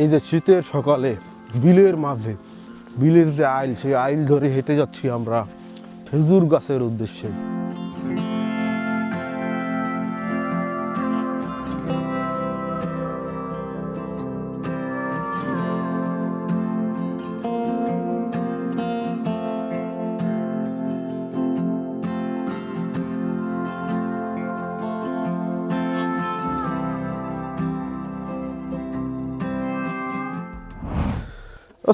এই যে শীতের সকালে, বিলের মাঝে, বিলের যে আইল, সেই আইল ধরে হেঁটে যাচ্ছি আমরা খেজুর গাছের উদ্দেশ্যে।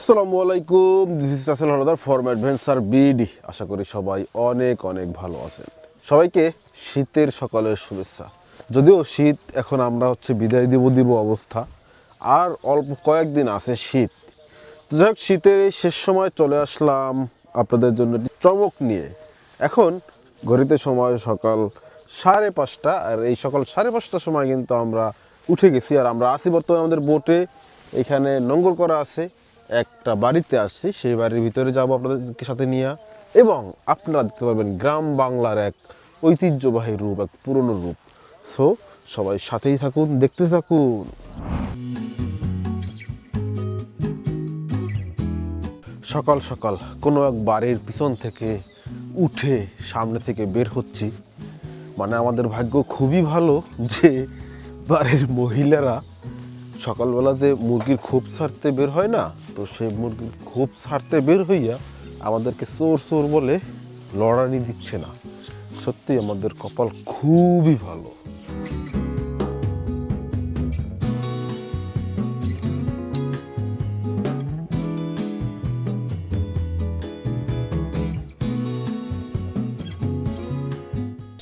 আসসালামু আলাইকুম this is Rasel Haldar from adventure BD আশা করি সবাই অনেক অনেক ভালো আছেন। সবাইকে শীতের সকালের শুভেচ্ছা। যদিও শীত, এখন আমরা হচ্ছে বিদায় দিব দিব অবস্থা, আর অল্প কয়েকদিন আছে শীত। তো যাই হোক, শীতের এই শেষ সময় চলে আসলাম আপনাদের জন্য চমক নিয়ে। এখন ঘড়িতে সময় সকাল সাড়ে পাঁচটা, আর এই সকাল সাড়ে পাঁচটার সময় কিন্তু আমরা উঠে গেছি, আর আমরা আসি বর্তমানে আমাদের বোটে। এখানে নোঙ্গর করা আছে। একটা বাড়িতে আসছি, সেই বাড়ির ভিতরে যাব আপনাদেরকে সাথে নিয়ে। এবং আপনারা দেখতে পাবেন গ্রাম বাংলার এক ঐতিহ্যবাহী রূপ, এক পুরনো রূপ। সো সবাই সাথেই থাকুন, দেখতে থাকুন। সকাল সকাল কোনো এক বাড়ির পিছন থেকে উঠে সামনে থেকে বের হচ্ছি। মানে আমাদের ভাগ্য খুবই ভালো যে বাড়ির মহিলারা সকালবেলাতে মুরগির খোপ ছাড়তে বের হয় না তো সেই মুরগির খুব ছাড়তে বের হইয়া আমাদেরকে চোর চোর বলে লড়ানি দিচ্ছে না। সত্যি আমাদের কপাল খুবই ভালো।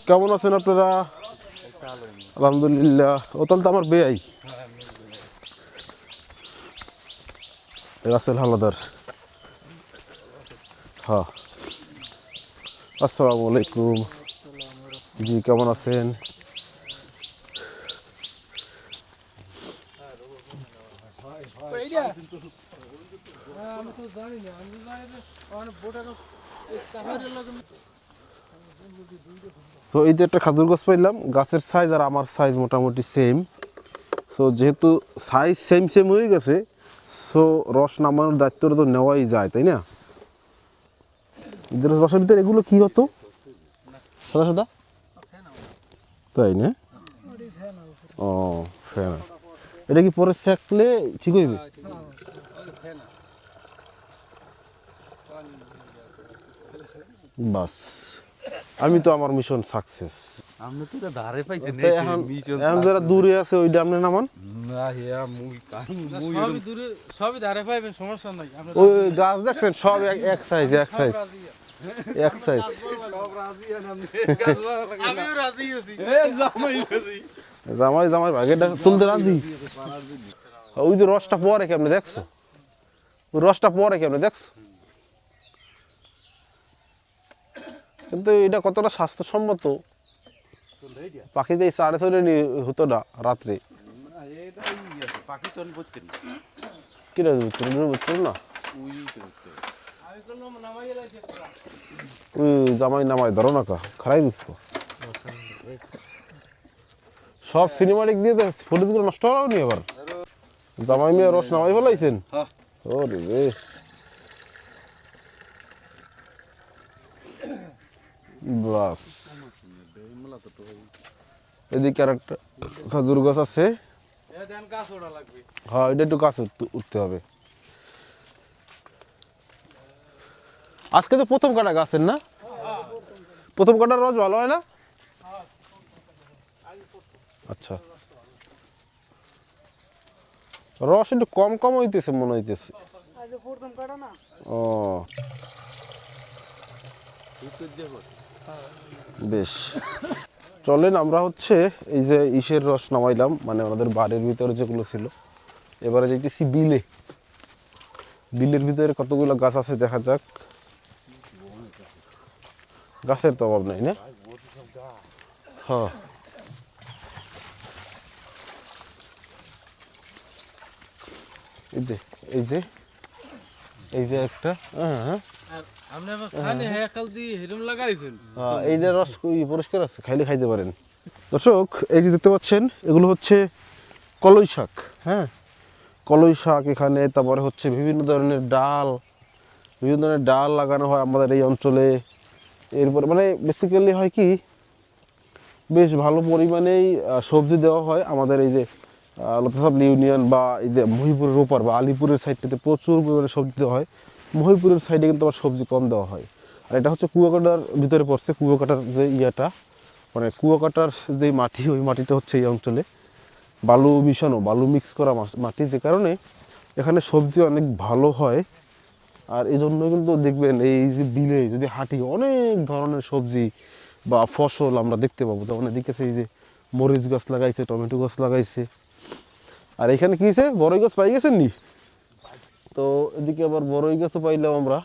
কেমন আছেন আপনারা? আলহামদুলিল্লাহ। ও তাহলে তো আমার বেয়াই। রাসেল হালাদার। হ্যাঁ। আসসালামু আলাইকুম। জি, কেমন আছেন? তো তো এই যে একটা খাদুর গাছ পাইলাম, গাছের সাইজ আর আমার সাইজ মোটামুটি সেম সো যেহেতু সাইজ সেম সেম হয়ে গেছে সো রস নামানোর দায়িত্বটা তো নেওয়াই যায়, তাই না? রসের ভিতরে এগুলো কি হতো? সাদা সাদা? তাই না? ও ফ্যান এটা কি পরে সেকলে ঠিক হইবে? বাস। আমি তো আমার মিশন সাকসেস আপনি তো এটা ধারে পাইছেন তাই এখন এখন যারা দূরে আছে ওই ডামনে নামান। না হিয়া মুই কান মুই সবই দূরে সবই ধারে পাইবেন সমস্যা নাই ওই গাছ দেখছেন সব এক- সাইজ এক সাইজ এক সাইজ সব রাজি আপনি আমিও রাজি আছি। এ জামাই রাজি জামাই জামাই ভাগেটা তুলতে রাজি? ওই যে রসটা পরে কেমনে দেখছ? ওই রসটা পরে কেমনে দেখছ? কিন্তু এটা কতটা স্বাস্থ্যসম্মত? এই সাড়ে ছয়টা হতো না রাত্রে। কিরা বুঝছ বুঝছ না? জামাই নামাই ধরো না কা খারাই বুঝতো। সব সিনেমাটিক দিয়ে তো ফুটেজগুলো নষ্ট হলো নি এবার জামাই মেয়ে রস নামাই ফেলাইছেন। হ্যাঁ। ও রে। বাস এদিকে আর একটা খাজুর গাছ আছে। এ দেন গাছ ওড়া লাগবে হ্যাঁ এটা একটু গাছ উঠতে- উঠতে হবে। আজকে তো প্রথম কাটা গাছের না? প্রথম কাটার রস ভালো হয় না? আচ্ছা। রস একটু কম কম হইতেছে মনে হইতেছে। আজ প্রথম কাটা না। ও। বেশ। চলেন, আমরা হচ্ছে এই যে ইসের রস নামাইলাম মানে আমাদের বাড়ির ভিতরে যেগুলো ছিল। এবারে যাইতেছি বিলে। বিলের ভিতরে কতগুলো গাছ আছে দেখা যাক। গাছের তো অভাব নাই, না? হ্যাঁ। এই যে এই যে এই যে একটা হ্যাঁ হ্যাঁ। আপনি আবার খানে হে কাল দিয়ে হেরম লাগাইছেন। হ্যাঁ, এই যে রস পরিষ্কার আছে খাইলে খাইতে পারেন। দর্শক এই যে দেখতে পাচ্ছেন এগুলো হচ্ছে কলই শাক হ্যাঁ? কলই শাক এখানে তারপরে হচ্ছে বিভিন্ন ধরনের ডাল বিভিন্ন ধরনের ডাল লাগানো হয় আমাদের এই অঞ্চলে। এরপরে মানে বেসিক্যালি হয় কি বেশ ভালো পরিমাণেই সবজি দেওয়া হয় আমাদের এই যে লতাসাবলি ইউনিয়ন বা এই যে মহিপুরের ওপার বা আলিপুরের সাইডটাতে প্রচুর পরিমাণে সবজি দেওয়া হয়। মহিপুরের সাইডে কিন্তু আবার সবজি কম দেওয়া হয়। আর এটা হচ্ছে কুয়াকাটার ভিতরে পড়ছে কুয়াকাটার যে ইয়েটা মানে কুয়াকাটার যে মাটি, ওই মাটিটা হচ্ছে এই অঞ্চলে। বালু মিশানো, বালু মিক্স করা মাটি যে কারণে এখানে সবজি অনেক ভালো হয়। আর এই জন্য কিন্তু দেখবেন এই যে বিলে যদি হাঁটি অনেক ধরনের সবজি বা ফসল আমরা দেখতে পাবো। যেমন এদিকে এই যে মরিচ গাছ লাগাইছে, টমেটো গাছ লাগাইছে। আর এখানে কি বড়ই গাছ পাই গেছেন নি? তো এদিকে আবার বড়ই গাছও পাইলাম আমরা।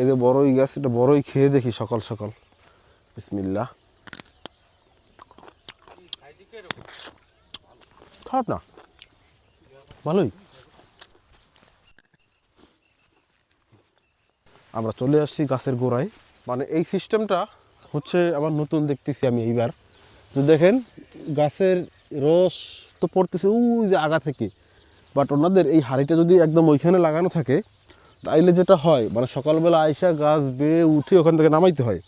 এই যে বড়ই গাছ, এটা বড়ই খেয়ে দেখি সকাল সকাল। বিসমিল্লা খারাপ না? ভালোই। আমরা চলে আসছি গাছের গোড়ায়। মানে এই সিস্টেমটা হচ্ছে আবার নতুন দেখতেছি আমি এইবার। তো দেখেন, গাছের রস তো পড়তেছে, ওই যে আগা থেকে। বাট ওনাদের এই হাঁড়িটা যদি একদম ওইখানে লাগানো থাকে, তাইলে যেটা হয় মানে সকালবেলা আইসা গাছ বেয়ে উঠে ওখান থেকে নামাইতে হয়।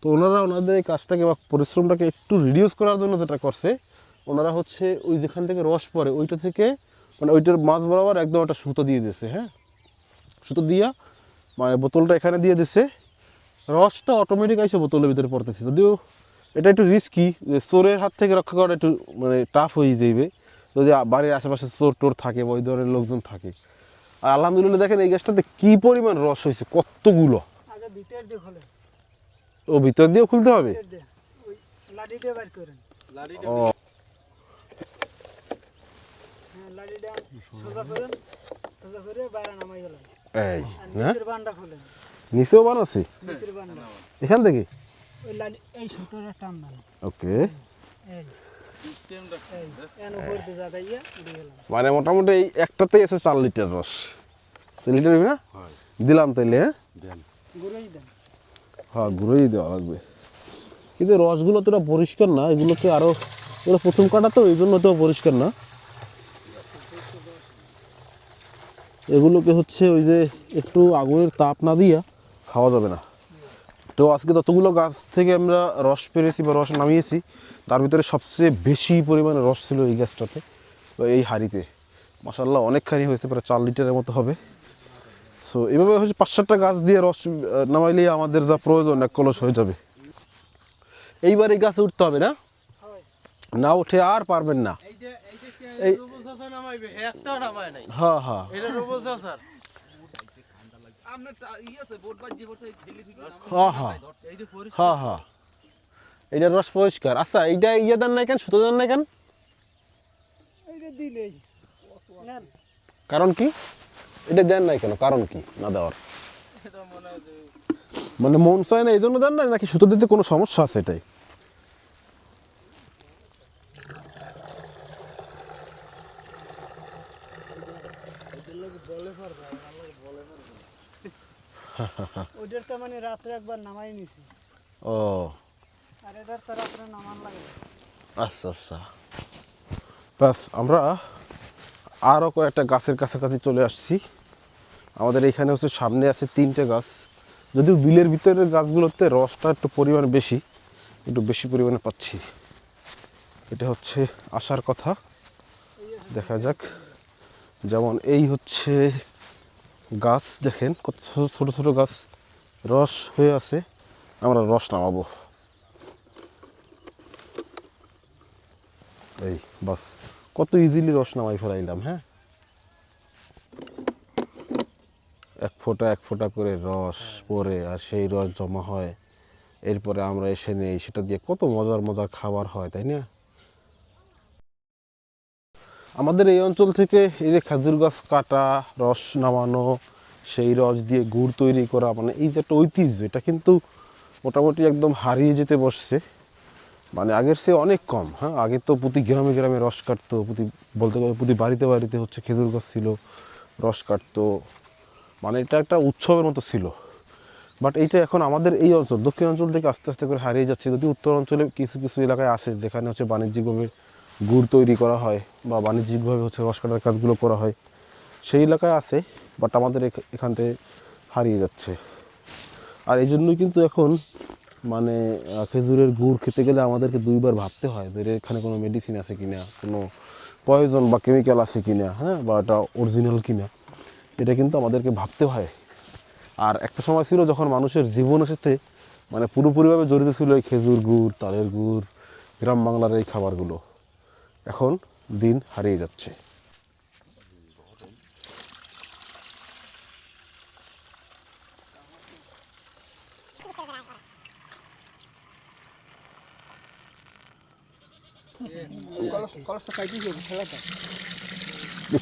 তো ওনারা ওনাদের এই কাজটাকে বা পরিশ্রমটাকে একটু রিডিউস করার জন্য যেটা করছে, ওনারা হচ্ছে ওই যেখান থেকে রস পড়ে, ওইটা থেকে মানে ওইটার মাছ বরাবর একদম একটা সুতো দিয়ে দিয়েছে হ্যাঁ? সুতো দিয়া মানে বোতলটা এখানে দিয়ে দিছে। রসটা অটোমেটিক এসে বোতলের ভিতরে পড়তেছে। যদিও এটা একটু রিস্কি যে চোরের হাত থেকে রক্ষা করা একটু মানে টাফ হয়ে যাইবে। যদি বাড়ির আশেপাশে চোর টোর থাকে বা ওই ধরনের লোকজন থাকে। আর আলহামদুলিল্লাহ দেখেন এই গাছটাতে কী পরিমাণ রস হয়েছে কতগুলো? ভিতর দিয়ে ও ভিতর দিয়েও খুলতে হবে? দিয়ে। ও। হ্যাঁ লাঠিটা সোজা করেন সোজা করে বাইরে নামাই গেলেন এই না? নিচের বান্ডা খোলেন। নিচেও বানাচ্ছি নিচের বান্ডা এখান থেকে? ওই লাঠি এই সুতোটা টান দেন ওকে। এই। মানে মোটামুটি এই একটাতেই আছে চার লিটার রস। চার লিটার না? দিলাম তাইলে হ্যাঁ? হ্যাঁ গুঁড়োই দেওয়া লাগবে। কিন্তু রসগুলো তো পরিষ্কার না এগুলোকে আরও এগুলো প্রথম কাটা তো এই জন্য তো পরিষ্কার না। এগুলোকে হচ্ছে ওই যে একটু আগুনের তাপ না দিয়া খাওয়া যাবে না। তো আজকে যতগুলো গাছ থেকে আমরা রস পেরেছি বা রস নামিয়েছি তার ভিতরে সবচেয়ে বেশি পরিমাণে রস ছিল এই গাছটাতে বা এই হাঁড়িতে। মাসাল্লাহ অনেকখানি হয়েছে প্রায় চার লিটারের মতো হবে। সো এভাবে হচ্ছে পাঁচ সাতটা গাছ দিয়ে রস নামাইলেই আমাদের যা প্রয়োজন এক কলস হয়ে যাবে। এইবার এই গাছে উঠতে হবে না? না উঠে আর পারবেন না। এই যে এই যে কে এই- রুবুল চাচা নামাইবে একটা নামায় নাই হ্যাঁ হ্যাঁ এটা রুবুল চাচার আপনার ই আছে বোট বাজ যে বোটে ঢেলে ঠিক হ্যাঁ হ্যাঁ। হ্যাঁ এইটার রস পরিষ্কার। আচ্ছা এইটা ইয়ে দেন নাই কেন? সুতো দেন নাই কেন? এইটা দিলেই নেন। কারণ কি? এটা দেন নাই কেন? কারণ কি? না দেওয়ার। মনে হয় মানে মন চায় না এই জন্য দেন নাই? নাকি সুতো দিতে কোনো সমস্যা আছে এটাই? ওইটার তো মানে রাত্রে একবার নামাই নিছি। ও। আর এটার তো রাত্রে নামান লাগে। আচ্ছা আচ্ছা। বাস আমরা আরও কয়েকটা গাছের কাছাকাছি চলে আসছি। আমাদের এখানে হচ্ছে সামনে আছে তিনটে গাছ। যদিও বিলের ভিতরের গাছগুলোতে রসটা একটু পরিমাণ বেশি একটু বেশি পরিমাণে পাচ্ছি। এটা হচ্ছে আসার কথা। দেখা যাক। যেমন এই হচ্ছে গাছ দেখেন, কত ছোট ছোট গাছ। রস হয়ে আছে, আমরা রস নামাবো। এই, বাস। কত ইজিলি রস নামাই ফেলাইলাম হ্যাঁ? এক ফোঁটা এক ফোঁটা করে রস পরে আর সেই রস জমা হয়। এরপরে আমরা এসে নেই, সেটা দিয়ে কত মজার মজার খাবার হয়, তাই না? আমাদের এই অঞ্চল থেকে এই যে খেজুর গাছ কাটা, রস নামানো, সেই রস দিয়ে গুড় তৈরি করা মানে এই যে একটা ঐতিহ্য, এটা কিন্তু মোটামুটি একদম হারিয়ে যেতে বসছে। মানে আগের চেয়ে অনেক কম হ্যাঁ? আগে তো প্রতি গ্রামে গ্রামে রস কাটতো, প্রতি বলতে গেলে প্রতি বাড়িতে বাড়িতে হচ্ছে খেজুর গাছ ছিল, রস কাটতো। মানে এটা একটা উৎসবের মতো ছিল। বাট এইটা এখন আমাদের এই অঞ্চল, দক্ষিণ অঞ্চল থেকে আস্তে আস্তে করে হারিয়ে যাচ্ছে। যদি উত্তর অঞ্চলে কিছু কিছু এলাকায় আছে যেখানে হচ্ছে বাণিজ্যিকভাবে গুড় তৈরি করা হয় বা বাণিজ্যিকভাবে হচ্ছে রস কাটার কাজগুলো করা হয়। সেই এলাকায় আছে বাট আমাদের এখ- এখান থেকে হারিয়ে যাচ্ছে। আর এই জন্যই কিন্তু এখন মানে খেজুরের গুড় খেতে গেলে আমাদেরকে দুইবার ভাবতে হয় যে এখানে কোনো মেডিসিন আছে কি না কোনো পয়জন বা কেমিক্যাল আছে কি না হ্যাঁ বা এটা অরিজিনাল কি না এটা কিন্তু আমাদেরকে ভাবতে হয়। আর একটা সময় ছিল যখন মানুষের জীবনের সাথে মানে পুরোপুরিভাবে জড়িত ছিল এই খেজুর গুড়, তালের গুড়, গ্রাম বাংলার এই খাবারগুলো। এখন দিন হারিয়ে যাচ্ছে।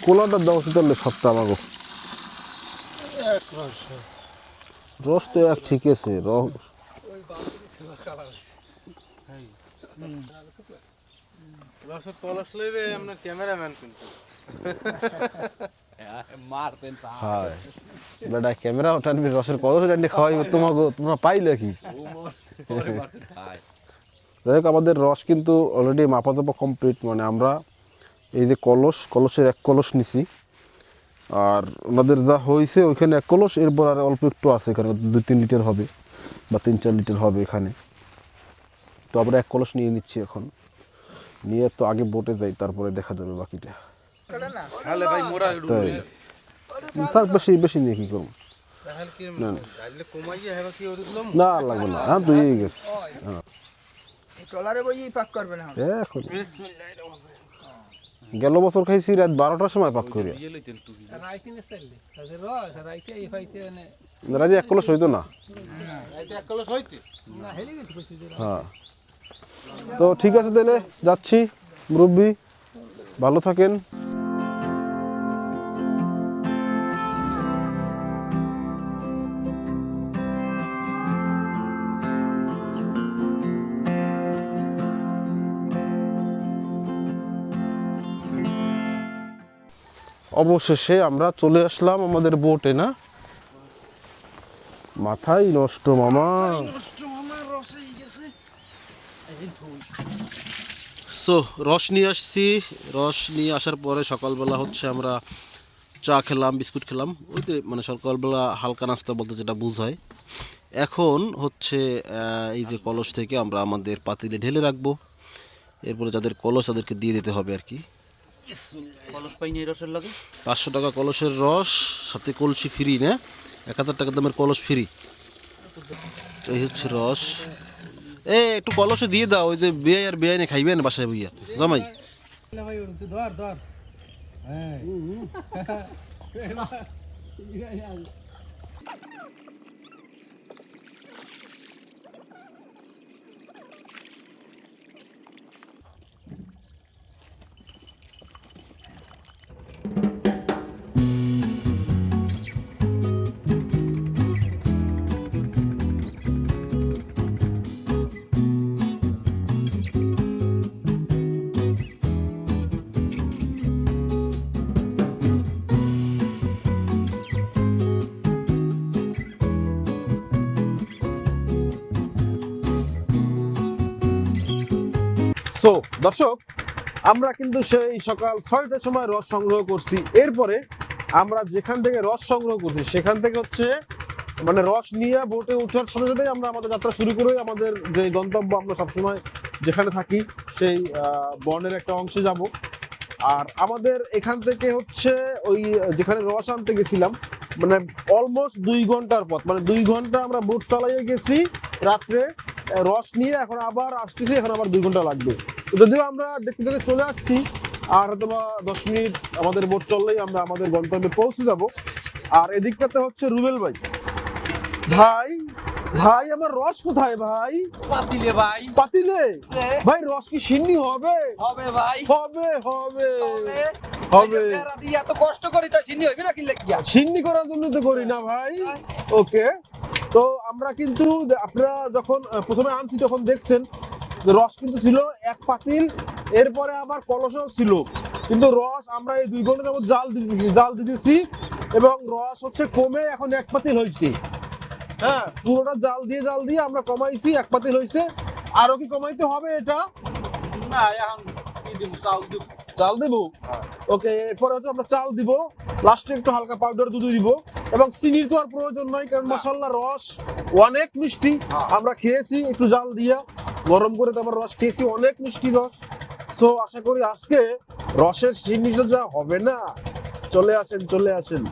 কোলাটা দাও তাহলে সবটা আমাকে রস তো এক ঠিক আছে রস রসের কলস লইবে আপনার ক্যামেরাম্যান কিন্তু। মারতেন হ্যাঁ। বেটা ক্যামেরা টানবি রসের কলস তোমাকে তোমরা পাইলে কি? যাই হোক আমাদের রস কিন্তু অলরেডি মাপা চাপা কমপ্লিট মানে আমরা এই যে কলস কলসের এক কলস নিছি। আর ওনাদের যা হয়েছে ওইখানে এক কলস এরপর আর অল্প একটু আছে এখানে দুই তিন লিটার হবে বা তিন চার লিটার হবে এখানে। তো আমরা এক কলস নিয়ে নিচ্ছি এখন। নিয়ে তো আগে বোটে যাই তারপরে দেখা যাবে বাকিটা। তাহলে ভাই মোরা তাই। তার বেশি বেশি নিয়ে কী করব? না লাগবে না। হ্যাঁ তুই গেছে। ট্রলারে বই পাক করবে না? এখন। গেল বছর খাইছি রাত বারোটার সময় পাক করি রাজি এক কলস হইতো না। হ্যাঁ। তো ঠিক আছে তাহলে, যাচ্ছি। মুরব্বী, ভালো থাকেন। অবশেষে আমরা চলে আসলাম আমাদের বোটে না? মাথাই নষ্ট মামা। সো রস নিয়ে আসছি। রস নিয়ে আসার পরে সকালবেলা হচ্ছে আমরা চা খেলাম বিস্কুট খেলাম। ওই তো মানে সকালবেলা হালকা নাস্তা বলতে যেটা বোঝায়। এখন হচ্ছে এই যে কলস থেকে আমরা আমাদের পাতিলে ঢেলে রাখব। এরপরে যাদের কলস তাদেরকে দিয়ে দিতে হবে আর কি। কলস পাই রসের লাগে? পাঁচশো টাকা কলসের রস সাথে কলসি ফ্রি না? এক হাজার টাকা দামের কলস ফ্রি। এই হচ্ছে রস। এ একটু কলসে দিয়ে দাও ওই যে বিয়ে আর বিয়ে খাইবেন বাসায় বইয়া। জামাই। ধর ধর হ্যাঁ দর্শক, আমরা কিন্তু সেই সকাল ছয়টার সময় রস সংগ্রহ করছি। এরপরে আমরা যেখান থেকে রস সংগ্রহ করছি, সেখান থেকে হচ্ছে মানে রস নিয়ে বোটে ওঠার সাথে সাথে আমরা আমাদের যাত্রা শুরু করে আমাদের যে গন্তব্য আমরা সবসময় যেখানে থাকি, সেই বনের একটা অংশে যাব। আর আমাদের এখান থেকে হচ্ছে ওই যেখানে রস আনতে গেছিলাম মানে অলমোস্ট দুই ঘণ্টার পথ মানে দুই ঘণ্টা আমরা বোট চালাইয়ে গেছি রাত্রে, রস নিয়ে এখন আবার আসতেছি, এখন আবার দুই ঘণ্টা লাগবে। যদিও আমরা দেখতে দেখতে চলে আসছি আর হয়তো বা দশ মিনিট আমাদের বোট চললেই আমরা আমাদের গন্তব্যে পৌঁছে যাব। আর এদিকটাতে হচ্ছে রুবেল ভাই। ভাই ভাই আমার রস কোথায় ভাই? পাতিলে ভাই। পাতিলে? ভাই রস কি সিন্নি হবে? হবে ভাই। হবে হবে। হবে। এত কষ্ট করি তা সিনি হইবে না কি লাগিয়া? সিন্নি করার জন্য তো করি না ভাই। ওকে। তো আমরা কিন্তু আপনারা যখন প্রথমে আনছি তখন দেখছেন। রস কিন্তু ছিল এক পাতিল এরপরে আবার কলসও ছিল। কিন্তু রস আমরা এই দুই ঘণ্টা যাবত জাল দিতেছি জাল দিতেছি এবং রস হচ্ছে কমে এখন এক পাতিল হয়েছে। হ্যাঁ পুরোটা জাল দিয়ে জাল দিয়ে আমরা কমাইছি এক পাতিল হয়েছে। আরও কি কমাইতে হবে এটা? না এখন চাল দিব। ওকে এরপরে হচ্ছে আমরা চাল দিব। লাস্টে একটু হালকা পাউডার দুধ দিব। এবং চিনির তো আর প্রয়োজন নাই কারণ মশলা রস অনেক মিষ্টি। আমরা খেয়েছি একটু জাল দিয়া। গরম করে তারপর রস খেয়েছি, অনেক মিষ্টি রস। সো আশা করি আজকে রসের চিনিটা যা হবে না, চলে আসেন চলে আসেন।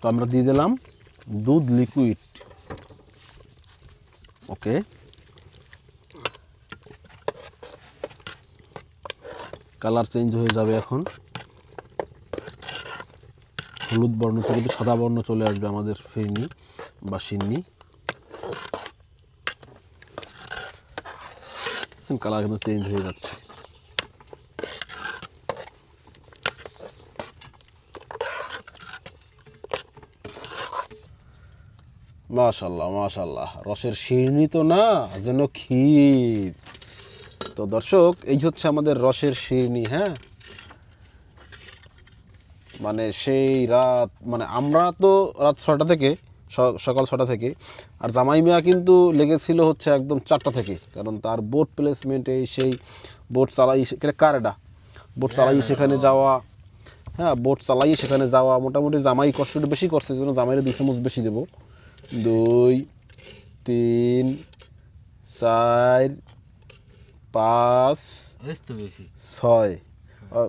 তো আমরা দিয়ে দিলাম দুধ লিকুইড ওকে। কালার চেঞ্জ হয়ে যাবে এখন। হলুদ বর্ণ থেকে সাদা বর্ণ চলে আসবে আমাদের ফিরনি বা সিন্নি। কালার কিন্তু চেঞ্জ হয়ে যাচ্ছে। মাশাল্লাহ মাশাল্লাহ রসের শিরনি তো না যেন ক্ষীর। তো দর্শক এই হচ্ছে আমাদের রসের শিরনি হ্যাঁ? মানে সেই রাত মানে আমরা তো রাত ছটা থেকে সকাল ছটা থেকে আর জামাই মিয়া কিন্তু লেগেছিল হচ্ছে একদম চারটা থেকে কারণ তার বোট প্লেসমেন্টে সেই বোট চালাই এটা? কার বোট চালাই সেখানে যাওয়া হ্যাঁ বোট চালাই সেখানে যাওয়া মোটামুটি জামাই কষ্টটা বেশি করছে জন্য জামাইরে দুই চামচ বেশি দেবো। দুই তিন চার পাঁচ ছয়।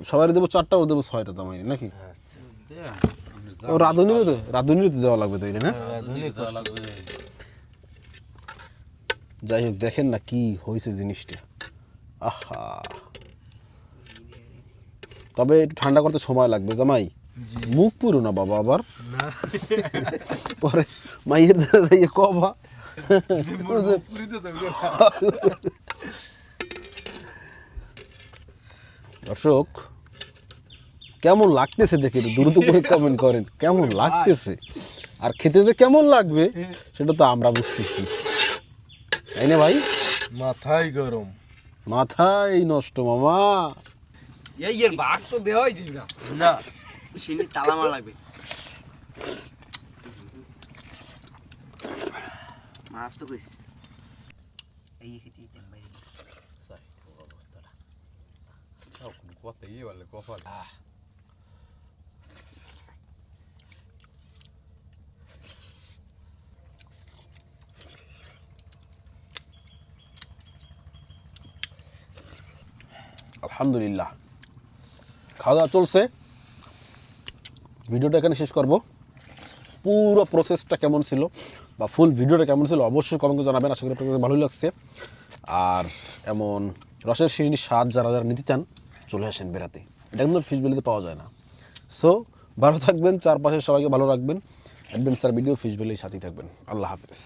সবাই দেবো চারটা ওর দেবো ছয়টা জামাই নাকি? ও রাঁধুনিরও তো রাঁধুনিরও তো দেওয়া লাগবে তাইলে না? যাই হোক দেখেন না কি হয়েছে জিনিসটা। আহা। তবে একটু ঠান্ডা করতে সময় লাগবে জামাই। মুখ পুরো না বাবা আবার? পরে মাইয়ের দ্বারা যাইয়ে কবা দর্শক কেমন লাগতেছে দেখে দ্রুত করে কমেন্ট করেন। কেমন লাগতেছে? আর খেতে যে কেমন লাগবে সেটা তো আমরা বুঝতেছি। তাই না ভাই? মাথায় গরম। মাথায় নষ্ট মামা। এই এর ভাগ তো দেওয়াই দিবি না। না তালা মারা লাগবে। মাছ তো কইস এই খেতে কথাই বলে কপাল। আলহামদুলিল্লাহ। খাওয়া দাওয়া চলছে? ভিডিওটা এখানে শেষ করব। পুরো প্রসেসটা কেমন ছিল বা ফুল ভিডিওটা কেমন ছিল অবশ্যই কমেন্টে জানাবেন। আশা করি আপনাদের ভালোই লাগছে। আর এমন রসের শিরিনির স্বাদ যারা যারা নিতে চান, চলে আসেন বেড়াতে। এটা কিন্তু ফিশ বেলিতে পাওয়া যায় না। সো ভালো থাকবেন চারপাশের সবাইকে ভালো রাখবেন। অ্যাডভেঞ্চার ভিডিও ফিশ বেলির সাথেই থাকবেন। আল্লাহ হাফেজ।